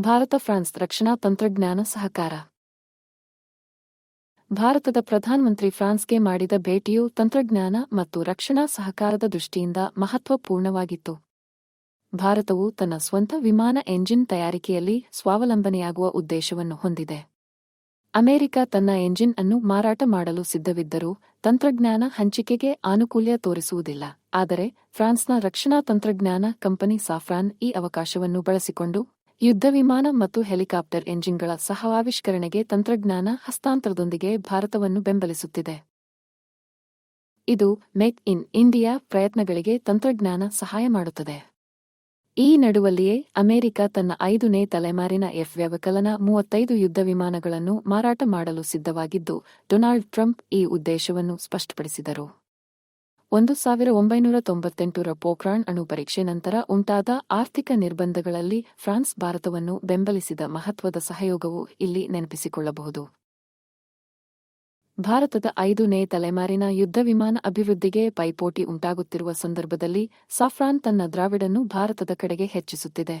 Bharat, France ರಕ್ಷಣಾ ತಂತ್ರಜ್ಞಾನ ಸಹಕಾರ. ಭಾರತದ ಪ್ರಧಾನಮಂತ್ರಿ ಫ್ರಾನ್ಸ್ಗೆ ಮಾಡಿದ ಭೇಟಿಯು ತಂತ್ರಜ್ಞಾನ ಮತ್ತು ರಕ್ಷಣಾ ಸಹಕಾರದ ದೃಷ್ಟಿಯಿಂದ ಮಹತ್ವಪೂರ್ಣವಾಗಿತ್ತು. ಭಾರತವು ತನ್ನ ಸ್ವಂತ ವಿಮಾನ ಎಂಜಿನ್ ತಯಾರಿಕೆಯಲ್ಲಿ ಸ್ವಾವಲಂಬನೆಯಾಗುವ ಉದ್ದೇಶವನ್ನು ಹೊಂದಿದೆ. ಅಮೆರಿಕ ತನ್ನ ಎಂಜಿನ್ ಅನ್ನು ಮಾರಾಟ ಮಾಡಲು ಸಿದ್ಧವಿದ್ದರೂ ತಂತ್ರಜ್ಞಾನ ಹಂಚಿಕೆಗೆ ಆನುಕೂಲ್ಯ ತೋರಿಸುವುದಿಲ್ಲ. ಆದರೆ, ಫ್ರಾನ್ಸ್ನ ರಕ್ಷಣಾ ತಂತ್ರಜ್ಞಾನ ಕಂಪನಿ ಸಾಫ್ರಾನ್ ಈ ಅವಕಾಶವನ್ನು ಬಳಸಿಕೊಂಡು ಯುದ್ಧ ವಿಮಾನ ಮತ್ತು ಹೆಲಿಕಾಪ್ಟರ್ ಎಂಜಿನ್ಗಳ ಸಹಆವಿಷ್ಕರಣೆಗೆ ತಂತ್ರಜ್ಞಾನ ಹಸ್ತಾಂತರದೊಂದಿಗೆ ಭಾರತವನ್ನು ಬೆಂಬಲಿಸುತ್ತಿದೆ. ಇದು ಮೇಕ್ ಇನ್ ಇಂಡಿಯಾ ಪ್ರಯತ್ನಗಳಿಗೆ ತಂತ್ರಜ್ಞಾನ ಸಹಾಯ ಮಾಡುತ್ತದೆ. ಈ ನಡುವಲ್ಲಿಯೇ ಅಮೆರಿಕ ತನ್ನ ಐದನೇ ತಲೆಮಾರಿನ ಎಫ್ ವ್ಯವಕಲನ ಮೂವತ್ತೈದು ಯುದ್ಧ ವಿಮಾನಗಳನ್ನು ಮಾರಾಟ ಮಾಡಲು ಸಿದ್ಧವಾಗಿದ್ದು, ಡೊನಾಲ್ಡ್ ಟ್ರಂಪ್ ಈ ಉದ್ದೇಶವನ್ನು ಸ್ಪಷ್ಟಪಡಿಸಿದರು. ಒಂದು ಸಾವಿರ ಒಂಬೈನೂರ ತೊಂಬತ್ತೆಂಟರ ಪೋಖ್ರಾಣ್ ಅಣು ಪರೀಕ್ಷೆ ನಂತರ ಉಂಟಾದ ಆರ್ಥಿಕ ನಿರ್ಬಂಧಗಳಲ್ಲಿ ಫ್ರಾನ್ಸ್ ಭಾರತವನ್ನು ಬೆಂಬಲಿಸಿದ ಮಹತ್ವದ ಸಹಯೋಗವು ಇಲ್ಲಿ ನೆನಪಿಸಿಕೊಳ್ಳಬಹುದು. ಭಾರತದ ಐದನೇ ತಲೆಮಾರಿನ ಯುದ್ಧ ವಿಮಾನ ಅಭಿವೃದ್ಧಿಗೆ ಪೈಪೋಟಿ ಉಂಟಾಗುತ್ತಿರುವ ಸಂದರ್ಭದಲ್ಲಿ ಸಾಫ್ರಾನ್ ತನ್ನ ದ್ರಾವಿಡನ್ನು ಭಾರತದ ಕಡೆಗೆ ಹೆಚ್ಚಿಸುತ್ತಿದೆ.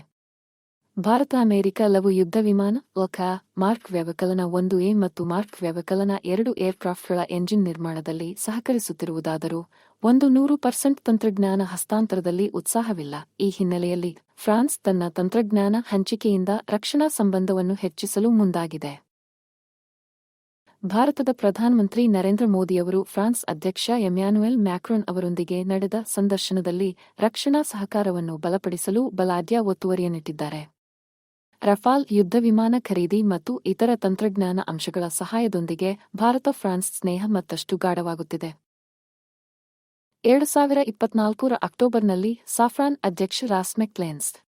ಭಾರತ, ಅಮೆರಿಕ ಲವು ಯುದ್ಧ ವಿಮಾನ ಒಖ ಮಾರ್ಕ್ ವ್ಯವಕಲನ ಒಂದು ಎ ಮತ್ತು ಮಾರ್ಕ್ ವ್ಯವಕಲನ ಎರಡು ಏರ್ಕ್ರಾಫ್ಟ್ಗಳ ಎಂಜಿನ್ ನಿರ್ಮಾಣದಲ್ಲಿ ಸಹಕರಿಸುತ್ತಿರುವುದಾದರೂ ಒಂದು ನೂರು ಪರ್ಸೆಂಟ್ ತಂತ್ರಜ್ಞಾನ ಹಸ್ತಾಂತರದಲ್ಲಿ ಉತ್ಸಾಹವಿಲ್ಲ. ಈ ಹಿನ್ನೆಲೆಯಲ್ಲಿ ಫ್ರಾನ್ಸ್ ತನ್ನ ತಂತ್ರಜ್ಞಾನ ಹಂಚಿಕೆಯಿಂದ ರಕ್ಷಣಾ ಸಂಬಂಧವನ್ನು ಹೆಚ್ಚಿಸಲು ಮುಂದಾಗಿದೆ. ಭಾರತದ ಪ್ರಧಾನಮಂತ್ರಿ ನರೇಂದ್ರ ಮೋದಿಯವರು ಫ್ರಾನ್ಸ್ ಅಧ್ಯಕ್ಷ ಎಮ್ಯಾನುಯೆಲ್ ಮ್ಯಾಕ್ರೋನ್ ಅವರೊಂದಿಗೆ ನಡೆದ ಸಂದರ್ಶನದಲ್ಲಿ ರಕ್ಷಣಾ ಸಹಕಾರವನ್ನು ಬಲಪಡಿಸಲು ಬಲಾಢ್ಯ ಒತ್ತುವರಿಯನ್ನಿಟ್ಟಿದ್ದಾರೆ. ರಫಾಲ್ ಯುದ್ಧ ವಿಮಾನ ಖರೀದಿ ಮತ್ತು ಇತರ ತಂತ್ರಜ್ಞಾನ ಅಂಶಗಳ ಸಹಾಯದೊಂದಿಗೆ ಭಾರತ ಫ್ರಾನ್ಸ್ ಸ್ನೇಹ ಮತ್ತಷ್ಟು ಗಾಢವಾಗುತ್ತಿದೆ. ಎರಡು ಸಾವಿರ ಇಪ್ಪತ್ನಾಲ್ಕರ ಅಕ್ಟೋಬರ್ನಲ್ಲಿ ಸಾಫ್ರಾನ್ ಅಧ್ಯಕ್ಷ ರಾಸ್ಮೆಕ್ ಲೆನ್ಸ್